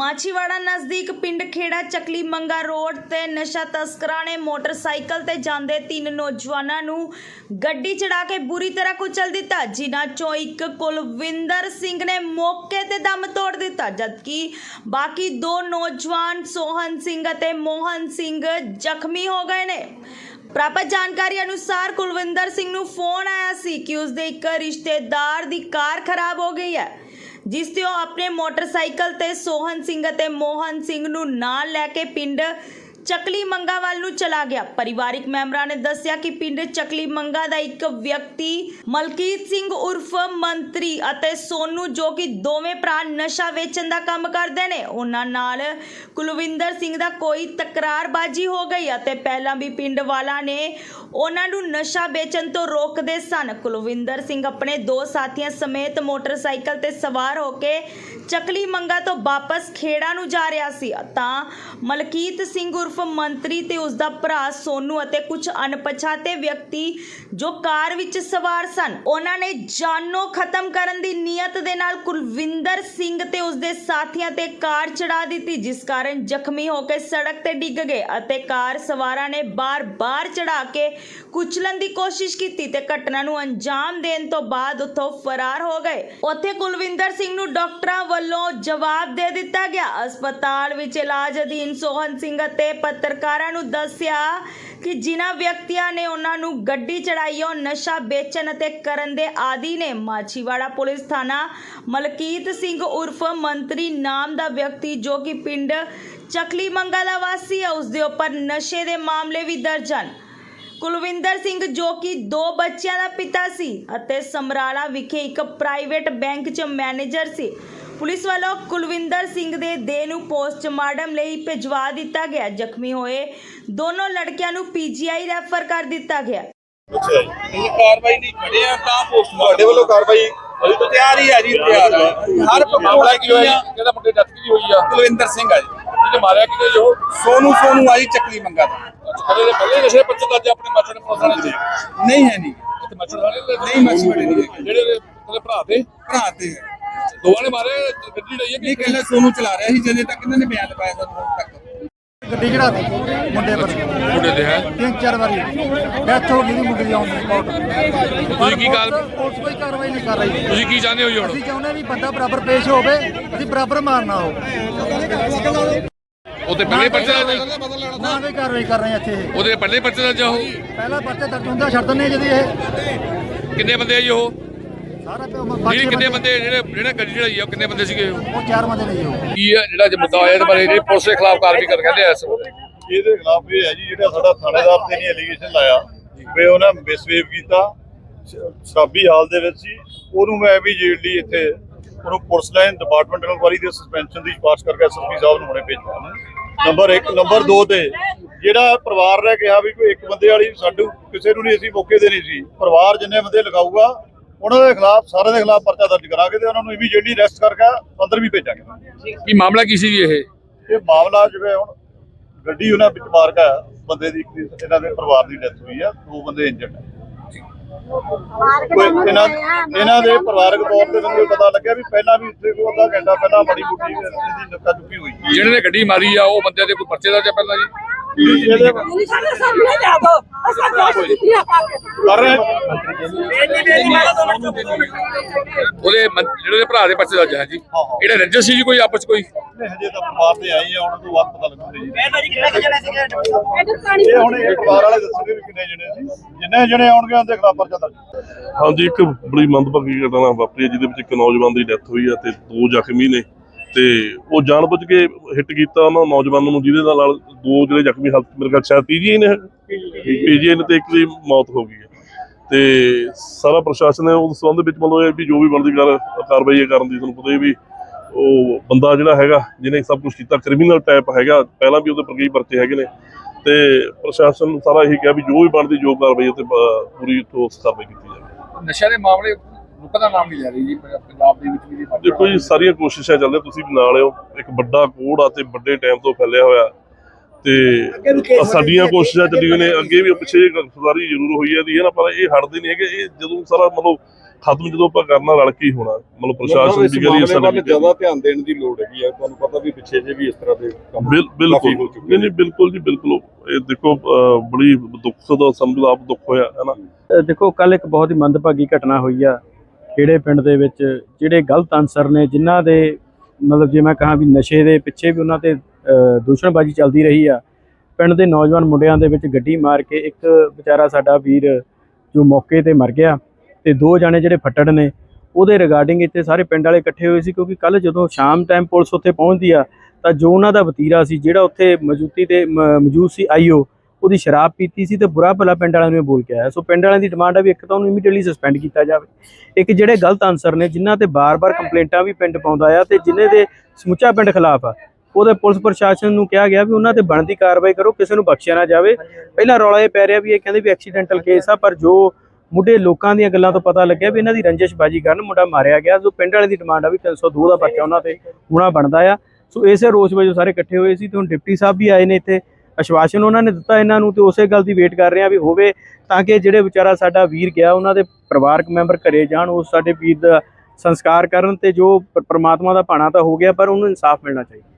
ਮਾਛੀਵਾੜਾ ਨਜ਼ਦੀਕ ਪਿੰਡ ਖੇੜਾ ਚੱਕਲੀ ਮੰਗਾ ਰੋਡ ਤੇ ਨਸ਼ਾ ਤਸਕਰਾਂ ਨੇ ਮੋਟਰਸਾਈਕਲ ਤੇ ਜਾਂਦੇ ਤਿੰਨ ਨੌਜਵਾਨਾਂ ਨੂੰ ਗੱਡੀ ਚੜਾ ਕੇ ਬੁਰੀ ਤਰ੍ਹਾਂ ਕੁਚਲ ਦਿੱਤਾ। ਜਿਨ੍ਹਾਂ ਚੋਂ ਇੱਕ ਕੁਲਵਿੰਦਰ ਸਿੰਘ ਨੇ ਮੌਕੇ ਤੇ ਦਮ ਤੋੜ ਦਿੱਤਾ, ਜਦਕਿ ਬਾਕੀ ਦੋ ਨੌਜਵਾਨ ਸੋਹਨ ਸਿੰਘ ਅਤੇ ਮੋਹਨ ਸਿੰਘ ਜ਼ਖਮੀ ਹੋ ਗਏ ਨੇ। ਪ੍ਰਾਪਤ ਜਾਣਕਾਰੀ ਅਨੁਸਾਰ ਕੁਲਵਿੰਦਰ ਸਿੰਘ ਨੂੰ ਫੋਨ ਆਇਆ ਸੀ ਕਿ ਉਸ ਦੇ ਇੱਕ ਰਿਸ਼ਤੇਦਾਰ ਦੀ ਕਾਰ ਖਰਾਬ ਹੋ ਗਈ ਹੈ। ਜਿਸ ਤੇ ਉਹ ਆਪਣੇ ਮੋਟਰਸਾਈਕਲ ਤੇ ਸੋਹਨ ਸਿੰਘ ਅਤੇ ਮੋਹਨ ਸਿੰਘ ਨੂੰ ਨਾਲ ਲੈ ਕੇ ਪਿੰਡ ਚਕਲੀ ਮੰਗਾ ਵੱਲ ਨੂੰ ਚਲਾ ਗਿਆ। ਪਰਿਵਾਰਿਕ ਮੈਂਬਰਾਂ ਨੇ ਦੱਸਿਆ ਕਿ ਪਿੰਡ ਚਕਲੀ ਮੰਗਾ ਦਾ ਇੱਕ ਵਿਅਕਤੀ ਮਲਕੀਤ ਸਿੰਘ ਉਰਫ ਮੰਤਰੀ ਅਤੇ ਸੋਨੂ, ਜੋ ਕਿ ਦੋਵੇਂ ਭਰਾ ਨਸ਼ਾ ਵੇਚਣ ਦਾ ਕੰਮ ਕਰਦੇ ਨੇ। ਉਹਨਾਂ ਨਾਲ ਕੁਲਵਿੰਦਰ ਸਿੰਘ ਦਾ ਕੋਈ ਤਕਰਾਰਬਾਜੀ ਹੋ ਗਈ ਅਤੇ ਪਹਿਲਾਂ ਵੀ ਪਿੰਡ ਵਾਲਾ ਨੇ ਉਹਨਾਂ ਨੂੰ ਨਸ਼ਾ ਵੇਚਣ ਤੋਂ ਰੋਕਦੇ ਸਨ। ਕੁਲਵਿੰਦਰ ਸਿੰਘ ਆਪਣੇ ਦੋ ਸਾਥੀਆਂ ਸਮੇਤ ਮੋਟਰਸਾਈਕਲ ਤੇ ਸਵਾਰ ਹੋ ਕੇ ਚਕਲੀ ਮੰਗਾ ਤੋਂ ਵਾਪਸ ਖੇੜਾ ਨੂੰ ਜਾ ਰਿਹਾ ਸੀ। ਤਾਂ ਮਲਕੀਤ ਸਿੰਘ ਉਰਫ ਮੰਤਰੀ ਤੇ ਉਸ ਦਾ ਭਰਾ ਸੋਨੂ ਅਤੇ ਕੁਝ ਅਣਪਛਾਤੇ ਵਿਅਕਤੀ ਜੋ ਕਾਰ ਵਿੱਚ ਸਵਾਰ ਸਨ, ਉਹਨਾਂ ਨੇ ਜਾਨੋਂ ਖਤਮ ਕਰਨ ਦੀ ਨੀਅਤ ਦੇ ਨਾਲ ਕੁਲਵਿੰਦਰ ਸਿੰਘ ਤੇ ਉਸ ਦੇ ਸਾਥੀਆਂ ਤੇ ਕਾਰ ਚੜਾ ਦਿੱਤੀ, ਜਿਸ ਕਾਰਨ ਜ਼ਖਮੀ ਹੋ ਕੇ ਸੜਕ ਤੇ ਡਿੱਗ ਗਏ ਅਤੇ ਕਾਰ ਸਵਾਰਾਂ ਨੇ ਬਾਰ-ਬਾਰ ਚੜਾ ਕੇ ਕੁਚਲਣ ਦੀ ਕੋਸ਼ਿਸ਼ ਕੀਤੀ ਤੇ ਘਟਨਾ ਨੂੰ ਅੰਜਾਮ ਦੇਣ ਤੋਂ ਬਾਅਦ ਉੱਥੋਂ ਫਰਾਰ ਹੋ ਗਏ। ਉੱਥੇ ਕੁਲਵਿੰਦਰ ਸਿੰਘ ਨੂੰ ਡਾਕਟਰਾਂ ਵੱਲੋਂ ਜਵਾਬ ਦੇ ਦਿੱਤਾ ਗਿਆ। ਹਸਪਤਾਲ ਵਿੱਚ ਇਲਾਜ ਅਧੀਨ ਸੋਹਨ ਸਿੰਘ ਅਤੇ ਪੱਤਰਕਾਰਾਂ ਨੂੰ ਦੱਸਿਆ ਕਿ ਜਿਨ੍ਹਾਂ ਵਿਅਕਤੀਆਂ ਨੇ ਉਹਨਾਂ ਨੂੰ ਗੱਡੀ ਚੜਾਈ, ਉਹ ਨਸ਼ਾ ਵੇਚਣ ਅਤੇ ਕਰਨ ਦੇ ਆਦੀ ਨੇ। ਮਾਛੀਵਾੜਾ ਪੁਲਿਸ ਥਾਣਾ ਮਲਕੀਤ ਸਿੰਘ ਉਰਫ ਮੰਤਰੀ ਨਾਮ ਦਾ ਵਿਅਕਤੀ ਜੋ ਕਿ ਪਿੰਡ ਚਕਲੀ ਮੰਗਾ ਦਾ ਵਾਸੀ ਹੈ, ਉਸ ਦੇ ਉੱਪਰ ਨਸ਼ੇ ਦੇ ਮਾਮਲੇ ਵੀ ਦਰਜ ਹਨ। ਕੁਲਵਿੰਦਰ ਸਿੰਘ ਜੋ ਕਿ ਦੋ ਬੱਚਿਆਂ ਦਾ ਪਿਤਾ ਸੀ ਅਤੇ ਸਮਰਾਲਾ ਵਿਖੇ ਇੱਕ ਪ੍ਰਾਈਵੇਟ ਬੈਂਕ 'ਚ ਮੈਨੇਜਰ ਸੀ। ਪੁਲਿਸ ਵੱਲੋਂ ਕੁਲਵਿੰਦਰ ਸਿੰਘ ਦੇ ਦੇਹ ਨੂੰ ਪੋਸਟਮਾਰਟਮ ਲਈ ਭਿਜਵਾ ਦਿੱਤਾ ਗਿਆ। ਜ਼ਖਮੀ ਹੋਏ ਦੋਨੋਂ ਲੜਕਿਆਂ ਨੂੰ ਪੀਜੀਆਈ ਰੈਫਰ ਕਰ ਦਿੱਤਾ ਗਿਆ। ਅੱਛਾ ਜੀ। ਇਹ ਕਾਰਵਾਈ ਨਹੀਂ ਖੜੇ ਆ ਤਾਂ ਪੋਸਟ ਤੁਹਾਡੇ ਵੱਲੋਂ ਕਾਰਵਾਈ ਅਜੇ ਤਾਂ ਤਿਆਰ ਹੀ ਆ ਜੀ ਤਿਆਰ ਆ। ਹਰ ਮਾਮਲਾ ਕੀ ਹੋਇਆ ਜੀ? ਕਿਹੜਾ ਮੁੰਡੇ ਡੱਟ ਕੀ ਹੋਈ ਆ ਕੁਲਵਿੰਦਰ ਸਿੰਘ ਆ ਜੀ। ਜਿਹਨੇ ਮਾਰਿਆ ਕਿਹਨੇ ਜੋ ਸੋਨੂ ਸੋਨੂ ਆਈ ਚੱਕਲੀ ਮੰਗਾ ਦਾ। ਕਦੇ ਦੇ ਪਹਿਲੇ ਨਸ਼ੇ ਪੱਤੇ ਦਾ ਅੱਜ ਆਪਣੇ ਮਾਸਟਰ ਨੇ ਪੁਲਿਸ ਵਾਲੇ ਦੇ। ਨਹੀਂ ਹੈ ਨਹੀਂ। ਇੱਥੇ ਮਾਸਟਰ ਵਾਲੇ ਨਹੀਂ। ਜਿਹੜੇ ਤੇਰੇ ਭਰਾ ਦੇ? ਭਰਾ ਤੇ ਹੈ। ਦੋਵਾਂ ਨੇ ਮਾਰੇ ਗੱਡੀ ਲਈ ਹੈ ਕਿ ਕਹਿੰਦਾ ਸੋਨੂ ਚਲਾ ਰਿਹਾ ਸੀ ਜਦੋਂ ਤੱਕ ਇਹਨਾਂ ਨੇ ਬਿਆਨ ਪਾਇਆ ਸਾਨੂੰ ਤੱਕ। ਗੱਡੀ ਚੜਾ ਦੇ ਮੁੰਡੇ ਪਰ। ਮੁੰਡੇ ਦੇ ਹੈ। ਤਿੰਨ ਚਾਰ ਵਾਰੀ। ਡੈਥ ਹੋ ਗਈ ਦੀ ਮੁੰਡੇ ਦੀ ਆਉਣ ਕੋਟ ਤੁਸੀਂ ਕੀ ਗੱਲ ਪੁਲਿਸ ਕੋਈ ਕਾਰਵਾਈ ਨਹੀਂ ਕਰ ਰਹੀ। ਤੁਸੀਂ ਕੀ ਚਾਹੁੰਦੇ ਹੋ ਜੀ ਹੁਣ? ਅਸੀਂ ਚਾਹੁੰਦੇ ਵੀ ਬੰਦਾ ਬਰਾਬਰ ਪੇਸ਼ ਹੋਵੇ ਅਸੀਂ ਬਰਾਬਰ ਮਾਰਨਾ ਹੋ ਉਹਦੇ ਪਹਿਲੇ ਪਰਚੇ ਦਾ ਨਾ ਵੀ ਕਾਰਵਾਈ ਕਰ ਰਹੇ ਇੱਥੇ ਇਹ। ਉਹਦੇ ਪਹਿਲੇ ਪਰਚੇ ਦਾ ਜਾਓ ਪਹਿਲਾ ਪਰਚਾ ਦਰਜ ਹੁੰਦਾ ਛੱਡ ਦਿੰਦੇ ਹਾਂ ਜਦੀ ਇਹ। ਕਿੰਨੇ ਬੰਦੇ ਆ ਜੀ ਉਹ? ਸਾਰਾ ਪਿਓ ਕਿੰਨੇ ਬੰਦੇ ਜਿਹੜੇ ਜਿਹੜੇ ਗੱਡੀ ਚੜਾਈ ਆ ਉਹ ਕਿੰਨੇ ਬੰਦੇ ਸੀਗੇ? ਉਹ? ਉਹ ਚਾਰ ਬੰਦੇ ਨਹੀਂ ਉਹ। ਕੀ ਆ ਜਿਹੜਾ ਅੱਜ ਮੁੱਦਾ ਹੋਇਆ ਇਹਦੇ ਬਾਰੇ ਜਿਹੜੇ ਪੁਲਿਸ ਦੇ ਖਿਲਾਫ ਕਾਰਵਾਈ ਕਰ ਕਹਿੰਦੇ ਆ ਇਸ ਇਹਦੇ ਖਿਲਾਫ ਇਹ ਹੈ ਜੀ ਜਿਹੜਾ ਸਾਡਾ ਥਾਣੇਦਾਰ ਤੇ ਨਹੀਂ ਐਲੀਗੇਸ਼ਨ ਲਾਇਆ ਵੀ ਉਹਨਾਂ ਮਿਸਵੇਵ ਕੀਤਾ ਸ਼- ਸ਼ਰਾਬੀ ਹਾਲ ਦੇ ਵਿੱਚ ਸੀ। ਉਹਨੂੰ ਮੈਂ ਇਮੀਡੀਏਟਲੀ ਇੱਥੇ ਉਹਨੂੰ ਪੁਲਿਸ ਲਾਈਨ ਡਿਪਾਰਟਮੈਂਟ ਇਨਕੁਆਰੀ ਦੇ ਸਸਪੈਂਸ਼ਨ ਦੀ ਸਿਫਾਰਿਸ਼ ਕਰਕੇ ਐਸਐਸਪੀ ਸਾਹਿਬ ਨੂੰ ਹੁਣੇ ਭੇਜਿਆ। ਨੰਬਰ 1 ਨੰਬਰ 2 ਤੇ ਜਿਹੜਾ ਪਰਿਵਾਰ ਨੇ ਕਿਹਾ ਵੀ ਕੋਈ ਇੱਕ ਬੰਦੇ ਵਾਲੀ ਸਾਡੂ ਕਿਸੇ ਨੂੰ ਨਹੀਂ ਅਸੀਂ ਮੌਕੇ ਦੇ ਨਹੀਂ ਸੀ। ਪਰਿਵਾਰ ਜਿੰਨੇ ਬੰਦੇ ਲਿਖਾਊਗਾ ਉਹਨਾਂ ਦੇ ਖਿਲਾਫ ਸਾਰਿਆਂ ਦੇ ਖਿਲਾਫ ਪਰਚਾ ਦਰਜ ਕਰਾਂਗੇ ਤੇ ਉਹਨਾਂ ਨੂੰ ਇਮੀਡੀਏਟਲੀ ਅਰੈਸਟ ਕਰਕੇ ਅੰਦਰ ਵੀ ਭੇਜਾਂਗੇ। ਕੀ ਮਾਮਲਾ ਕੀ ਸੀ ਜੀ ਇਹ? ਇਹ ਮਾਮਲਾ ਜਿਵੇਂ ਹੁਣ ਗੱਡੀ ਉਹਨਾਂ ਵਿੱਚ ਮਾਰ ਗਿਆ ਬੰਦੇ ਦੀ ਇਹਨਾਂ ਦੇ ਪਰਿਵਾਰ ਦੀ ਡੈਥ ਹੋਈ ਆ ਦੋ ਬੰਦੇ ਇੰਜਰਡ ਆ। ਕੋਈ ਇਹਨਾਂ ਇਹਨਾਂ ਦੇ ਪਰਿਵਾਰਕ ਤੌਰ ਤੇ ਮੈਨੂੰ ਪਤਾ ਲੱਗਿਆ ਵੀ ਪਹਿਲਾਂ ਵੀ ਇੱਥੇ ਕੋਈ ਅੱਧਾ ਘੰਟਾ ਪਹਿਲਾਂ ਬੜੀ ਬੁੱਢੀ ਇਹਦੀ ਨੱਕਾ ਚੁੱਕੀ ਹੋਈ। ਸੀ। ਜਿਹੜੇ ਨੇ ਗੱਡੀ ਮਾਰੀ ਆ ਉਹ ਬੰਦੇ ਦੇ ਕੋਈ ਪਰਚੇ ਦਾ ਜਾਂ ਪਹਿਲਾਂ ਜੀ? ਇਹਦੇ ਸਾਡੇ ਸਾਹਮਣੇ ਲਿਆ ਦੋ। ਅਸਾਂ ਦੋਸਤ ਨਹੀਂ ਆ ਪਾਗੇ ਕਰ ਰਹੇ ਉਹਦੇ ਮੰ- ਜਿਹੜੇ ਭਰਾ ਦੇ ਪਰਚੇ ਦਾ ਜਾਂ। ਜੀ। ਇਹੜਾ ਰੰਜਨ ਸੀ ਜੀ ਕੋਈ ਆਪਸ ਕੋਈ? ਹਜੇ ਤਾਂ ਪਰਿਵਾਰ ਤੇ ਆਈ ਆ ਉਹਨਾਂ ਤੋਂ ਬਾਅਦ ਪਤਾ ਲੱਗੂਗਾ ਜੀ। ਇਹ ਪਾਣੀ ਇਹ ਹੁਣ ਇਹ ਪਰਿਵਾਰ ਵਾਲੇ ਦੱਸਣਗੇ ਵੀ ਕਿੰਨੇ ਜਣੇ ਸੀ। ਜਿੰਨੇ ਜਣੇ ਆਉਣਗੇ ਉਹਦੇ ਖਿਲਾਫ ਪਰਚਾ ਦਰਜ ਹਾਂਜੀ, ਇੱਕ ਬੜੀ ਮੰਦਭਾਗੀ ਘਟਨਾ ਵਾਪਰੀ ਹੈ, ਜਿਹਦੇ ਵਿੱਚ ਇੱਕ ਨੌਜਵਾਨ ਦੀ ਡੈਥ ਹੋਈ ਹੈ ਤੇ ਦੋ ਜ਼ਖਮੀ ਨੇ ਤੇ ਉਹ ਜਾਣਬੁੱਝ ਕੇ ਹਿੱਟ ਕੀਤਾ ਉਹਨਾਂ ਨੌਜਵਾਨ ਨੂੰ, ਜਿਹਦੇ ਨਾਲ ਦੋ ਜਿਹੜੇ ਜ਼ਖਮੀ ਹਾਲਤ ਮੇਰੇ ਖਿਆਲ ਸ਼ਾਇਦ ਪੀਜੀ ਨੇ ਪੀਜੀ ਨੇ ਤੇ ਇੱਕ ਦੀ ਮੌਤ ਹੋ ਗਈ ਹੈ। ਤੇ ਸਾਰਾ ਪ੍ਰਸ਼ਾਸਨ ਹੈ, ਉਸ ਸੰਬੰਧ ਵਿੱਚ ਮਤਲਬ ਇਹ ਵੀ ਜੋ ਵੀ ਬਣਦੀ ਕਰ, ਕਾਰਵਾਈ ਕਰਨ ਦੀ ਤੁਹਾਨੂੰ ਪਤਾ ਹੀ ਵੀ ਉਹ ਬੰਦਾ ਜਿਹੜਾ ਹੈਗਾ, ਜਿਹਨੇ ਸਭ ਕੁਝ ਕੀਤਾ, ਕ੍ਰਿਮੀਨਲ ਟਾਈਪ ਹੈਗਾ, ਪਹਿਲਾਂ ਵੀ ਉਹਦੇ ਪਰ ਕਈ ਪਰਚੇ ਹੈਗੇ ਨੇ। ਤੇ ਪ੍ਰਸ਼ਾਸਨ ਨੂੰ ਸਾਰਾ ਇਹੀ ਕਿਹਾ ਵੀ ਜੋ ਵੀ ਬਣਦੀ ਜੋ ਕਾਰਵਾਈ ਉੱਤੇ ਪੂਰੀ ਠੋਸ ਕਾਰਵਾਈ ਕੀਤੀ ਜਾਵੇ। ਨਸ਼ਿਆਂ ਦੇ ਮਾਮਲੇ ਰੁਕਣ ਦਾ ਨਾਮ ਨਹੀਂ ਲੈ ਰਹੀ ਜੀ ਪੰਜਾਬ ਦੇ ਵਿੱਚ ਵੀ ਦੇਖੋ ਜੀ ਸਾਰੀਆਂ ਕੋਸ਼ਿਸ਼ਾਂ ਚੱਲਦੀਆਂ ਤੁਸੀਂ ਵੀ ਨਾਲ ਹੋ ਇੱਕ ਵੱਡਾ ਕੋੜ ਆ ਤੇ ਵੱਡੇ ਟਾਈਮ ਤੋਂ ਫੈਲਿਆ ਹੋਇਆ। ਤੇ ਸਾਡੀਆਂ ਕੋਸ਼ਿਸ਼ਾਂ ਚੱਲੀਆਂ ਨੇ ਅੱਗੇ ਵੀ ਪਿੱਛੇ ਗ੍ਰਿਫਤਾਰੀ ਜ਼ਰੂਰ ਹੋਈ ਹੈ ਦੀ ਹੈ ਨਾ ਪਰ ਇਹ ਹਟਦੇ ਨਹੀਂ ਹੈਗੇ। ਇਹ ਜਦੋਂ ਸਾਰਾ ਮਤਲਬ ਖਤਮ ਜਦੋਂ ਆਪਾਂ ਕਰਨਾ ਰਲ ਕੇ ਹੀ ਹੋਣਾ ਮਤਲਬ ਪ੍ਰਸ਼ਾਸਨ ਦੀ ਜਿਹੜੀ ਸਾਡੇ ਜ਼ਿਆਦਾ ਧਿਆਨ ਦੇਣ ਦੀ ਲੋੜ ਹੈਗੀ ਹੈ ਤੁਹਾਨੂੰ ਪਤਾ ਵੀ ਪਿੱਛੇ ਜੇ ਵੀ ਇਸ ਤਰ੍ਹਾਂ ਦੇ ਕੰਮ ਬਿਲ- ਬਿਲਕੁਲ। ਨਹੀਂ ਨਹੀਂ ਬਿਲਕੁਲ ਜੀ ਬਿਲਕੁਲ। ਇਹ ਦੇਖੋ ਬੜੀ ਦੁੱਖ ਦਾ ਸੰਭਾਵ ਦੁੱਖ ਹੋਇਆ ਹੈ ਨਾ? ਦੇਖੋ ਕੱਲ ਇੱਕ ਬਹੁਤ ਹੀ ਮੰਦਭਾਗੀ ਘਟਨਾ ਹੋਈ ਆ ਖੇੜੇ ਪਿੰਡ ਦੇ ਵਿੱਚ ਜਿਹੜੇ ਗਲਤ ਅਨਸਰ ਨੇ ਜਿਨ੍ਹਾਂ ਦੇ ਮਤਲਬ ਜੇ ਮੈਂ ਕਹਾਂ ਵੀ ਨਸ਼ੇ ਦੇ ਪਿੱਛੇ ਵੀ ਉਹਨਾਂ ਤੇ ਦੂਸ਼ਣਬਾਜ਼ੀ ਚੱਲਦੀ ਰਹੀ ਆ ਪਿੰਡ ਦੇ ਨੌਜਵਾਨ ਮੁੰਡਿਆਂ ਦੇ ਵਿੱਚ ਗੱਡੀ ਮਾਰ ਕੇ ਇੱਕ ਵਿਚਾਰਾ ਸਾਡਾ ਵੀਰ ਜੋ ਮੌਕੇ ਤੇ ਮਰ ਗਿਆ ਤੇ ਦੋ ਜਾਣੇ ਜਿਹੜੇ ਫੱਟੜ ਨੇ, ਉਹਦੇ ਰਿਗਾਰਡਿੰਗ ਇੱਥੇ ਸਾਰੇ ਪਿੰਡ ਵਾਲੇ ਇਕੱਠੇ ਹੋਏ ਸੀ ਕਿਉਂਕਿ ਕੱਲ ਜਦੋਂ ਸ਼ਾਮ ਟਾਈਮ ਪੁਲਿਸ ਉੱਥੇ ਪਹੁੰਚਦੀ ਆ, ਤਾਂ ਜੋ ਉਹਨਾਂ ਦਾ ਵਤੀਰਾ ਸੀ, ਜਿਹੜਾ ਉੱਥੇ ਮੌਜੂਦੀ ਤੇ ਮ- ਮੌਜੂਦ ਸੀ ਆਈਓ ਉਹਦੀ ਸ਼ਰਾਬ ਪੀਤੀ ਸੀ ਤੇ ਬੁਰਾ ਭਲਾ ਪਿੰਡ ਵਾਲਿਆਂ ਨੂੰ ਇਹ ਬੋਲ ਕੇ ਆਇਆ। ਸੋ ਪਿੰਡ ਵਾਲਿਆਂ ਦੀ ਡਿਮਾਂਡ ਆ ਵੀ ਇੱਕ ਤਾਂ ਉਹਨੂੰ ਇਮੀਡੀਏਟਲੀ ਸਸਪੈਂਡ ਕੀਤਾ ਜਾਵੇ। ਇੱਕ ਜਿਹੜੇ ਗਲਤ ਆਨਸਰ ਨੇ, ਜਿਨ੍ਹਾਂ ਤੇ ਬਾਰ-ਬਾਰ ਕੰਪਲੇਂਟਾਂ ਵੀ ਪਿੰਡ ਪਾਉਂਦਾ ਆ ਤੇ ਜਿਨ੍ਹਾਂ ਦੇ ਸਮੁੱਚਾ ਪਿੰਡ ਖਿਲਾਫ ਆ, ਉਹਦੇ ਪੁਲਿਸ ਪ੍ਰਸ਼ਾਸਨ ਨੂੰ ਕਿਹਾ ਗਿਆ ਵੀ ਉਹਨਾਂ ਤੇ ਬਣਦੀ ਕਾਰਵਾਈ ਕਰੋ, ਕਿਸੇ ਨੂੰ ਬਖਸ਼ਿਆ ਨਾ ਜਾਵੇ। ਪਹਿਲਾਂ ਰੌਲਾ ਇਹ ਪੈ ਰਿਹਾ ਵੀ ਇਹ ਕਹਿੰਦੇ ਵੀ ਐਕਸੀਡੈਂਟਲ ਕੇਸ ਆ, ਪਰ ਜੋ ਮੁੱਢੇ ਲੋਕਾਂ ਦੀਆਂ ਗੱਲਾਂ ਤੋਂ ਪਤਾ ਲੱਗਿਆ ਵੀ ਇਹਨਾਂ ਦੀ ਰੰਜਿਸ਼ਬਾਜੀ ਕਾਰਨ ਮੁੰਡਾ ਮਾਰਿਆ ਗਿਆ। ਜੋ ਪਿੰਡ ਵਾਲੇ ਦੀ ਡਿਮਾਂਡ ਆ ਵੀ 302 ਦਾ ਪਰਚਾ ਉਹਨਾਂ ਤੇ ਹੋਣਾ ਬਣਦਾ ਆ। ਸੋ ਇਸੇ ਰੋਸ ਵਜੋਂ ਸਾਰੇ ਇਕੱਠੇ ਹੋਏ ਸੀ ਤੇ ਹੁਣ ਡਿਪਟੀ ਸਾਹਿਬ ਵੀ ਆਏ ਨੇ ਇੱਥੇ। ਅਸ਼ਵਾਸਨ ਉਹਨਾਂ ਨੇ ਦਿੱਤਾ ਇਹਨਾਂ ਨੂੰ ਤੇ ਉਸੇ ਗੱਲ ਦੀ ਵੇਟ ਕਰ ਰਹੇ ਆ ਵੀ ਹੋਵੇ ਤਾਂ ਕਿ ਜਿਹੜੇ ਵਿਚਾਰਾ ਸਾਡਾ ਵੀਰ ਗਿਆ, ਉਹਨਾਂ ਦੇ ਪਰਿਵਾਰਕ ਮੈਂਬਰ ਘਰੇ ਜਾਣ ਉਸ ਸਾਡੇ ਵੀਰ ਦਾ ਸੰਸਕਾਰ ਕਰਨ ਤੇ ਜੋ ਪ- ਪ੍ਰਮਾਤਮਾ ਦਾ ਭਾਣਾ ਤਾਂ ਹੋ ਗਿਆ, ਪਰ ਉਹਨੂੰ ਇਨਸਾਫ ਮਿਲਣਾ ਚਾਹੀਦਾ।